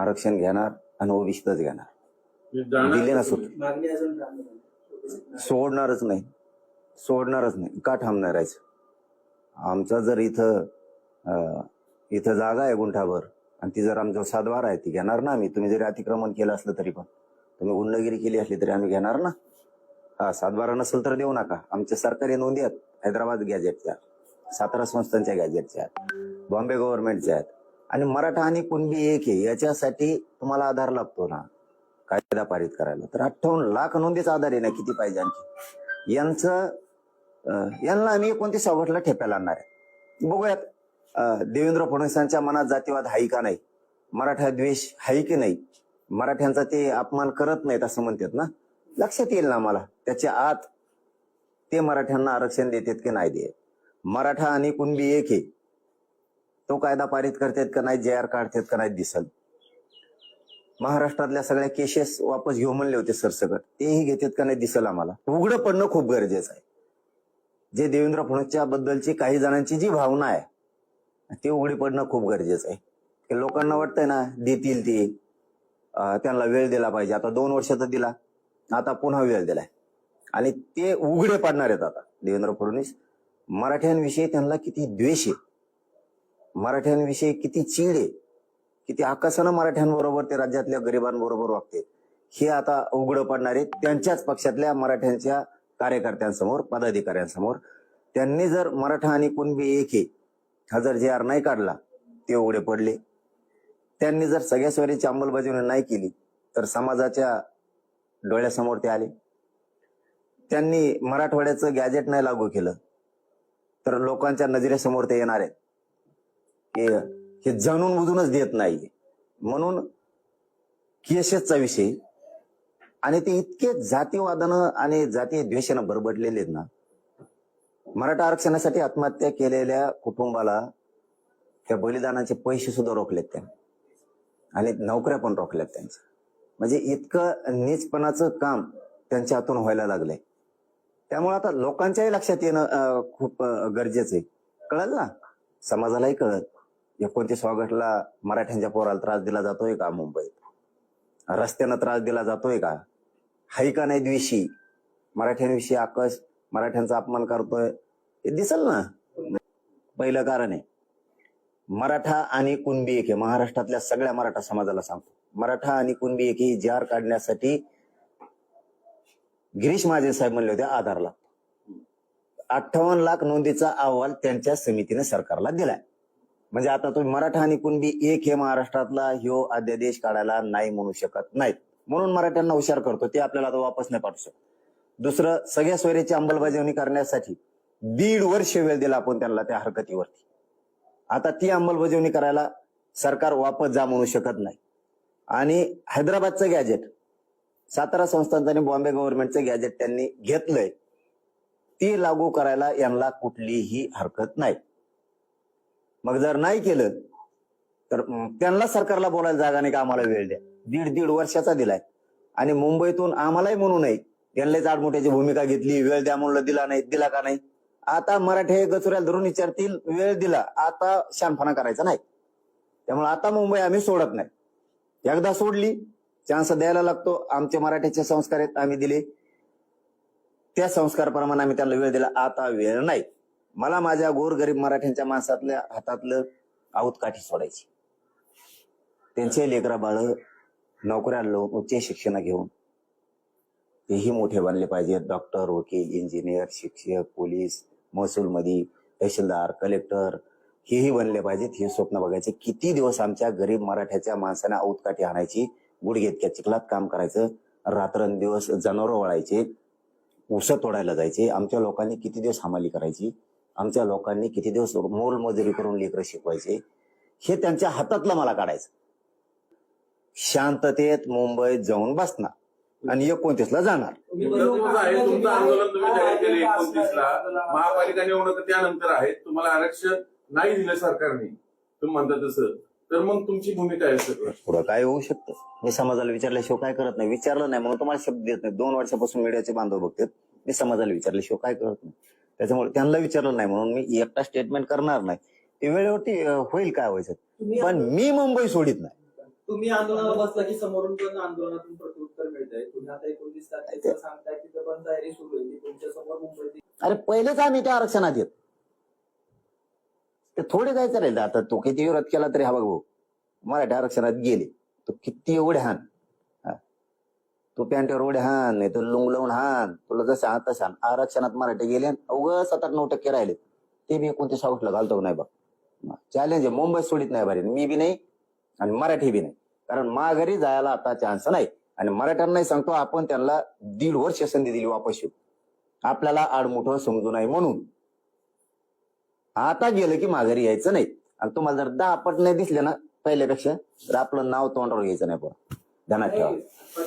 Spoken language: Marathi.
आरक्षण घेणार आणि ओबीसीतच घेणार. दिले राहणार. सोडणारच नाही. सोडणारच नाही. का थांबणार आहे आमचा जर इथं इथं जागा आहे गुंठाभर आणि ती जर आमचा सातबार आहे ती घेणार ना आम्ही. तुम्ही जरी अतिक्रमण केलं असलं तरी पण. तुम्ही गुंडगिरी केली असली तरी आम्ही घेणार ना. हा सातबारा नसेल तर देऊ नका. आमच्या सरकारी नोंदी आहेत. हैदराबाद गॅजेटच्या सातारा संस्थांच्या गॅजेटच्या आहेत. बॉम्बे गव्हर्नमेंटच्या आहेत. आणि मराठा आणि कुणबी एक आहे याच्यासाठी तुम्हाला आधार लागतो ना कायदा पारित करायला. तर अठ्ठावन्न लाख नोंदीचा आधार आहे ना किती पाहिजे आणखी? यांचं यांना आम्ही कोणती सवटला ठेप्याला आणणार आहे? बघूयात. देवेंद्र फडणवीसांच्या मनात जातीवाद हाय का नाही? मराठा द्वेष आहे की नाही? मराठ्यांचा ते अपमान करत नाहीत असं म्हणतात ना? लक्षात येईल ना मला त्याच्या आत ते मराठ्यांना आरक्षण देतात की नाही देत? मराठा आणि कुणबी एक आहे. तो कायदा पारित करतात का नाही जे आर काढतात का नाही दिसल. महाराष्ट्रातल्या सगळ्या केसेस वापस घेऊ म्हणले होते सरसकट. तेही घेतात का नाही दिसल आम्हाला. उघडं पडणं खूप गरजेचं आहे. जे देवेंद्र फडणवीसच्या बद्दलची काही जणांची जी भावना आहे ती उघडी पडणं खूप गरजेचं आहे. की लोकांना वाटतंय ना देतील ते. त्यांना वेळ दिला पाहिजे. आता दोन वर्षाचा दिला. आता पुन्हा वेळ दिलाय. आणि ते उघडे पाडणार आहेत आता देवेंद्र फडणवीस. मराठ्यांविषयी त्यांना किती द्वेष आहे. मराठ्यांविषयी किती चीड आहे किती आकाशानं मराठ्यांबरोबर ते राज्यातल्या गरिबांबरोबर वागते हे आता उघडं पडणारे त्यांच्याच पक्षातल्या मराठ्यांच्या कार्यकर्त्यांसमोर पदाधिकाऱ्यांसमोर त्यांनी जर मराठा आणि कुणबी एक हे हा जर जे आर नाही काढला ते उघडे पडले. त्यांनी जर सगळ्या स्वरीची अंमलबजावणी नाही केली तर समाजाच्या डोळ्यासमोर ते आले. त्यांनी मराठवाड्याचं गॅजेट नाही लागू केलं तर लोकांच्या नजरेसमोर ते येणार आहेत. हे जाणून बुजूनच देत नाही म्हणून केसेसचा विषय आणि ते इतके जातीवादानं आणि जातीय द्वेषानं बरबडलेले आहेत ना मराठा आरक्षणासाठी आत्महत्या केलेल्या कुटुंबाला त्या बलिदानाचे पैसे सुद्धा रोखलेत त्यांनी आणि नोकऱ्या पण रोखल्यात त्यांच्या. म्हणजे इतकं नीचपणाचं काम त्यांच्या हातून व्हायला लागलंय. त्यामुळे आता लोकांच्याही लक्षात येणं खूप गरजेचं आहे. कळल ना? समाजालाही कळत एकोणतीस ऑगस्टला मराठ्यांच्या पोराला त्रास दिला जातोय का मुंबईत? रस्त्यानं त्रास दिला जातोय का? हाय का नाही द्वेषी? मराठ्यांविषयी आकाश मराठ्यांचा अपमान करतोय हे दिसल ना? पहिलं कारण आहे मराठा आणि कुणबी एके महाराष्ट्रातल्या सगळ्या मराठा समाजाला सांगतो. मराठा आणि कुणबी एके ही जार काढण्यासाठी गिरीश महाजन साहेब म्हणले होते आधार लागतो. अठ्ठावन्न लाख नोंदीचा अहवाल त्यांच्या समितीने सरकारला दिलाय. म्हणजे आता तुम्ही मराठा आणि कुणबी एक हे महाराष्ट्रातला ह्यो अध्यादेश काढायला नाही म्हणू शकत नाहीत. म्हणून मराठ्यांना हुशार करतो. ते आपल्याला आता वापस नाही पाठवू शकत. दुसरं सगळ्या सोयरीची अंमलबजावणी करण्यासाठी दीड वर्ष वेळ दिला आपण त्यांना त्या हरकतीवरती. आता ती अंमलबजावणी करायला सरकार वापस जा म्हणू शकत नाही. आणि हैदराबादचं गॅजेट सातारा संस्थांचं आणि बॉम्बे गव्हर्नमेंटचं गॅजेट त्यांनी घेतलंय. ती लागू करायला यांना कुठलीही हरकत नाही. मग जर नाही केलं तर त्यांना सरकारला बोलायला जागा नाही का आम्हाला वेळ द्या. दीड दीड वर्षाचा दिलाय. आणि मुंबईतून आम्हालाही म्हणू नये त्यांनाच आडमोठ्याची भूमिका घेतली वेळ द्या म्हणलं दिला नाही दिला का नाही. आता मराठे गचुऱ्याला धरून विचारतील वेळ दिला आता शानपणा करायचा नाही. त्यामुळे आता मुंबई आम्ही सोडत नाही. एकदा सोडली चान्स द्यायला लागतो. आमचे मराठीचे संस्कार आहेत आम्ही दिले. त्या संस्कारप्रमाणे आम्ही त्यांना वेळ दिला. आता वेळ नाही. मला माझ्या गोरगरीब मराठ्यांच्या माणसातल्या हातातलं आऊत काठी सोडायची. त्यांचे लेकरा बाळ नोकऱ्या लावून उच्च शिक्षण घेऊन तेही मोठे बनले पाहिजेत डॉक्टर वकील इंजिनियर शिक्षक पोलीस महसूलमध्ये तहसीलदार कलेक्टर हेही बनले पाहिजेत. हे स्वप्न बघायचे. किती दिवस आमच्या गरीब मराठ्याच्या माणसाने औतकाठी आणायची गुडघेतक्या चिखलात काम करायचं रात्रंदिवस जनावरं वळायचे ऊस तोडायला जायचे. आमच्या लोकांनी किती दिवस हमाली करायची? आमच्या लोकांनी किती दिवस मोलमजुरी करून लेकरं शिकवायचे हे त्यांच्या हातातलं मला काढायचं. शांततेत मुंबईत जाऊन बसणार आणि एकोणतीसला जाणार. तुमचा दिवस आहे तुमचं आंदोलन तुम्ही जाहीर केले एकोणतीसला. महापालिका निवडणूक त्यानंतर आहेत तुम्हाला आरक्षण नाही दिलं सरकारने. तुम्ही म्हणता तसं. तर मग तुमची भूमिका आहे पुढं काय होऊ शकतं? मी समाजाला विचारल्याशिवाय काय करत नाही. विचारलं नाही म्हणून तुम्हाला शब्द देत नाही. दोन वर्षापासून मीडियाचे बांधव बघतात. मी समाजाला विचारल्याशिवाय काय करत नाही? त्याच्यामुळे त्यांना विचारलं नाही म्हणून मी एकटा स्टेटमेंट करणार नाही. ते वेळेवरती होईल काय व्हायचं पण मी मुंबई सोडित नाही. तुम्ही आंदोलनाला बसला की समोरून पण आंदोलनातून प्रत्युत्तर आहे तुम्ही आता एकोणतीस तारखेचं सांगताय तिथं पण तयारी सुरू आहे. की तुमच्यासमोर मुंबईत अरे पहिलेच आम्ही त्या आरक्षणात येत. ते थोडे जायचं राहिलं. आता तो किती विरोध केला तरी हा बघ भाऊ. मराठी आरक्षणात गेले. तो किती एवढे हान. हा. तू पॅन्टवर उड्या हान नाही तर लुंग लावून हान. तुला जसं आता छान आरक्षणात मराठी गेले अवघं सात आठ नऊ टक्के राहिले. ते मी कोणत्या साऊथला घालतो नाही बघ चॅलेंज आहे. मुंबई सोडित नाही भारी. मी बी नाही आणि मराठी बी नाही. कारण माघारी जायला आता चान्स नाही. आणि मराठ्यांनाही सांगतो आपण त्यांना दीड वर्ष संधी दिली वापस येऊ आपल्याला आडमुठं समजू नये म्हणून. आता गेलं की माघारी यायचं नाही. आणि तुम्हाला जर दहा पट नाही दिसले ना पहिल्यापेक्षा तर आपलं नाव तोंडावर घ्यायचं नाही पण ध्यानात ठेवा.